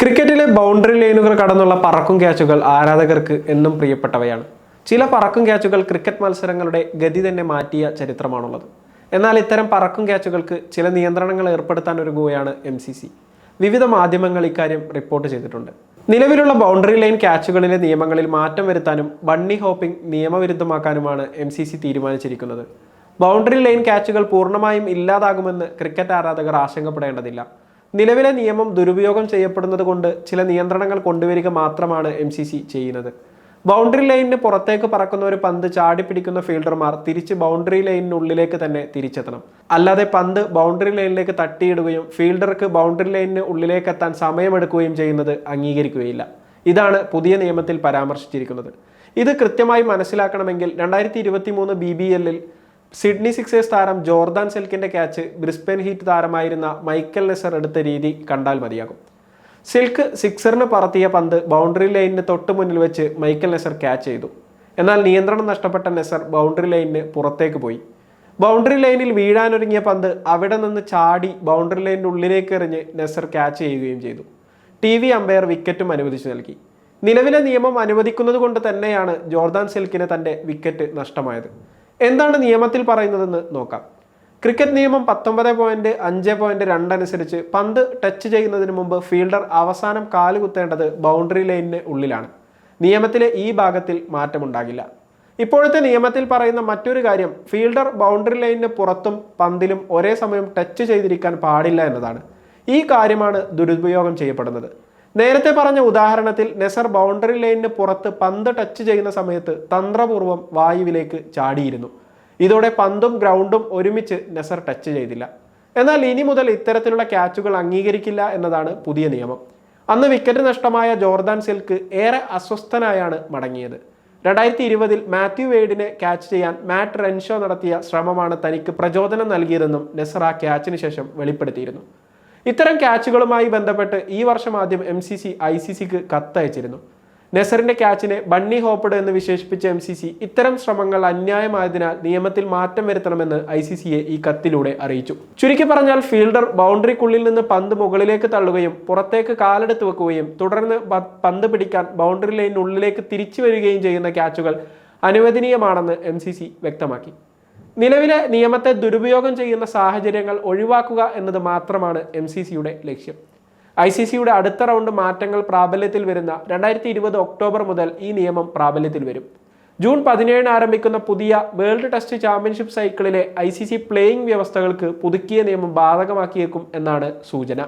ക്രിക്കറ്റിലെ ബൗണ്ടറി ലൈനുകൾ കടന്നുള്ള പറക്കും ക്യാച്ചുകൾ ആരാധകർക്ക് എന്നും പ്രിയപ്പെട്ടവയാണ്. ചില പറക്കും ക്യാച്ചുകൾ ക്രിക്കറ്റ് മത്സരങ്ങളുടെ ഗതി തന്നെ മാറ്റിയ ചരിത്രമാണുള്ളത്. എന്നാൽ ഇത്തരം പറക്കും ക്യാച്ചുകൾക്ക് ചില നിയന്ത്രണങ്ങൾ ഏർപ്പെടുത്താൻ ഒരുങ്ങുകയാണ് എം സി സി. വിവിധ മാധ്യമങ്ങൾ ഇക്കാര്യം റിപ്പോർട്ട് ചെയ്തിട്ടുണ്ട്. നിലവിലുള്ള ബൗണ്ടറി ലൈൻ ക്യാച്ചുകളിലെ നിയമങ്ങളിൽ മാറ്റം വരുത്താനും ബണ്ണി ഹോപ്പിംഗ് നിയമവിരുദ്ധമാക്കാനുമാണ് എം സി സി തീരുമാനിച്ചിരിക്കുന്നത്. ബൗണ്ടറി ലൈൻ ക്യാച്ചുകൾ പൂർണമായും ഇല്ലാതാകുമെന്ന് ക്രിക്കറ്റ് ആരാധകർ ആശങ്കപ്പെടേണ്ടതില്ല. നിലവിലെ നിയമം ദുരുപയോഗം ചെയ്യപ്പെടുന്നത് കൊണ്ട് ചില നിയന്ത്രണങ്ങൾ കൊണ്ടുവരിക മാത്രമാണ് എം സി സി ചെയ്യുന്നത്. ബൗണ്ടറി ലൈനിന് പുറത്തേക്ക് പറക്കുന്ന ഒരു പന്ത് ചാടി പിടിക്കുന്ന ഫീൽഡർമാർ തിരിച്ച് ബൗണ്ടറി ലൈനിനുള്ളിലേക്ക് തന്നെ തിരിച്ചെത്തണം. അല്ലാതെ പന്ത് ബൗണ്ടറി ലൈനിലേക്ക് തട്ടിയിടുകയും ഫീൽഡർക്ക് ബൗണ്ടറി ലൈനിന് ഉള്ളിലേക്ക് എത്താൻ സമയമെടുക്കുകയും ചെയ്യുന്നത് അംഗീകരിക്കുകയില്ല. ഇതാണ് പുതിയ നിയമത്തിൽ പരാമർശിച്ചിരിക്കുന്നത്. ഇത് കൃത്യമായി മനസ്സിലാക്കണമെങ്കിൽ രണ്ടായിരത്തി ഇരുപത്തി മൂന്ന് ബി ബി എല്ലിൽ സിഡ്നി സിക്സേഴ്സ് താരം ജോർദാൻ സിൽക്കിന്റെ ക്യാച്ച് ബ്രിസ്ബൻ ഹീറ്റ് താരമായിരുന്ന മൈക്കൽ നെസർ എടുത്ത രീതി കണ്ടാൽ മതിയാകും. സിൽക്ക് സിക്സറിന് പറത്തിയ പന്ത് ബൗണ്ടറി ലൈനിന് തൊട്ട് മുന്നിൽ വെച്ച് മൈക്കൽ നെസർ ക്യാച്ച് ചെയ്തു. എന്നാൽ നിയന്ത്രണം നഷ്ടപ്പെട്ട നെസർ ബൗണ്ടറി ലൈനിന് പുറത്തേക്ക് പോയി. ബൗണ്ടറി ലൈനിൽ വീഴാനൊരുങ്ങിയ പന്ത് അവിടെ നിന്ന് ചാടി ബൗണ്ടറി ലൈനിന്റെ ഉള്ളിലേക്ക് എറിഞ്ഞ് നെസർ ക്യാച്ച് ചെയ്യുകയും ചെയ്തു. ടി വി അമ്പയർ വിക്കറ്റും അനുവദിച്ചു നൽകി. നിലവിലെ നിയമം അനുവദിക്കുന്നത് കൊണ്ട് തന്നെയാണ് ജോർദാൻ സിൽക്കിന് തന്റെ വിക്കറ്റ് നഷ്ടമായത്. എന്താണ് നിയമത്തിൽ പറയുന്നതെന്ന് നോക്കാം. ക്രിക്കറ്റ് നിയമം പത്തൊമ്പത് പോയിന്റ് അഞ്ച് പോയിന്റ് രണ്ട് അനുസരിച്ച് പന്ത് ടച്ച് ചെയ്യുന്നതിന് മുമ്പ് ഫീൽഡർ അവസാനം കാൽ കുത്തേണ്ടത് ബൗണ്ടറി ലൈനിന് ഉള്ളിലാണ്. നിയമത്തിലെ ഈ ഭാഗത്തിൽ മാറ്റമുണ്ടാകില്ല. ഇപ്പോഴത്തെ നിയമത്തിൽ പറയുന്ന മറ്റൊരു കാര്യം ഫീൽഡർ ബൗണ്ടറി ലൈനിന് പുറത്തും പന്തിലും ഒരേ സമയം ടച്ച് ചെയ്തിരിക്കാൻ പാടില്ല എന്നതാണ്. ഈ കാര്യമാണ് ദുരുപയോഗം ചെയ്യപ്പെടുന്നത്. നേരത്തെ പറഞ്ഞ ഉദാഹരണത്തിൽ നെസർ ബൗണ്ടറി ലൈനിന് പുറത്ത് പന്ത് ടച്ച് ചെയ്യുന്ന സമയത്ത് തന്ത്രപൂർവം വായുവിലേക്ക് ചാടിയിരുന്നു. ഇതോടെ പന്തും ഗ്രൗണ്ടും ഒരുമിച്ച് നെസർ ടച്ച് ചെയ്തില്ല. എന്നാൽ ഇനി മുതൽ ഇത്തരത്തിലുള്ള ക്യാച്ചുകൾ അംഗീകരിക്കില്ല എന്നതാണ് പുതിയ നിയമം. അന്ന് വിക്കറ്റ് നഷ്ടമായ ജോർദാൻ സിൽക്ക് ഏറെ അസ്വസ്ഥനായാണ് മടങ്ങിയത്. രണ്ടായിരത്തി ഇരുപതിൽ മാത്യു വെയ്ഡിനെ ക്യാച്ച് ചെയ്യാൻ മാറ്റ് റെൻഷോ നടത്തിയ ശ്രമമാണ് തനിക്ക് പ്രചോദനം നൽകിയതെന്നും നെസർ ആ ക്യാച്ചിന് ശേഷം വെളിപ്പെടുത്തിയിരുന്നു. ഇത്തരം ക്യാച്ചുകളുമായി ബന്ധപ്പെട്ട് ഈ വർഷം ആദ്യം M C C I C സിക്ക് കത്തയച്ചിരുന്നു. നെസറിന്റെ ക്യാച്ചിനെ ബണ്ണി ഹോപ്പഡ് എന്ന് വിശേഷിപ്പിച്ച എം സി സി ഇത്തരം ശ്രമങ്ങൾ അന്യായമായതിനാൽ നിയമത്തിൽ മാറ്റം വരുത്തണമെന്ന് ഐ സി സിയെ ഈ കത്തിലൂടെ അറിയിച്ചു. ചുരുക്കി പറഞ്ഞാൽ ഫീൽഡർ ബൗണ്ടറിക്കുള്ളിൽ നിന്ന് പന്ത് മുകളിലേക്ക് തള്ളുകയും പുറത്തേക്ക് കാലെടുത്ത് വെക്കുകയും തുടർന്ന് പന്ത് പിടിക്കാൻ ബൗണ്ടറി ലൈനിനുള്ളിലേക്ക് തിരിച്ചു വരികയും ചെയ്യുന്ന ക്യാച്ചുകൾ അനുവദനീയമാണെന്ന് എം വ്യക്തമാക്കി. നിലവിലെ നിയമത്തെ ദുരുപയോഗം ചെയ്യുന്ന സാഹചര്യങ്ങൾ ഒഴിവാക്കുക എന്നത് മാത്രമാണ് എം സി സിയുടെ ലക്ഷ്യം. ഐ സി സിയുടെ അടുത്ത റൗണ്ട് മാറ്റങ്ങൾ പ്രാബല്യത്തിൽ വരുന്ന രണ്ടായിരത്തി ഇരുപത് ഒക്ടോബർ മുതൽ ഈ നിയമം പ്രാബല്യത്തിൽ വരും. ജൂൺ പതിനേഴിന് ആരംഭിക്കുന്ന പുതിയ വേൾഡ് ടെസ്റ്റ് ചാമ്പ്യൻഷിപ്പ് സൈക്കിളിലെ ഐ സി സി പ്ലേയിങ് വ്യവസ്ഥകൾക്ക് പുതുക്കിയ നിയമം ബാധകമാക്കിയേക്കും എന്നാണ് സൂചന.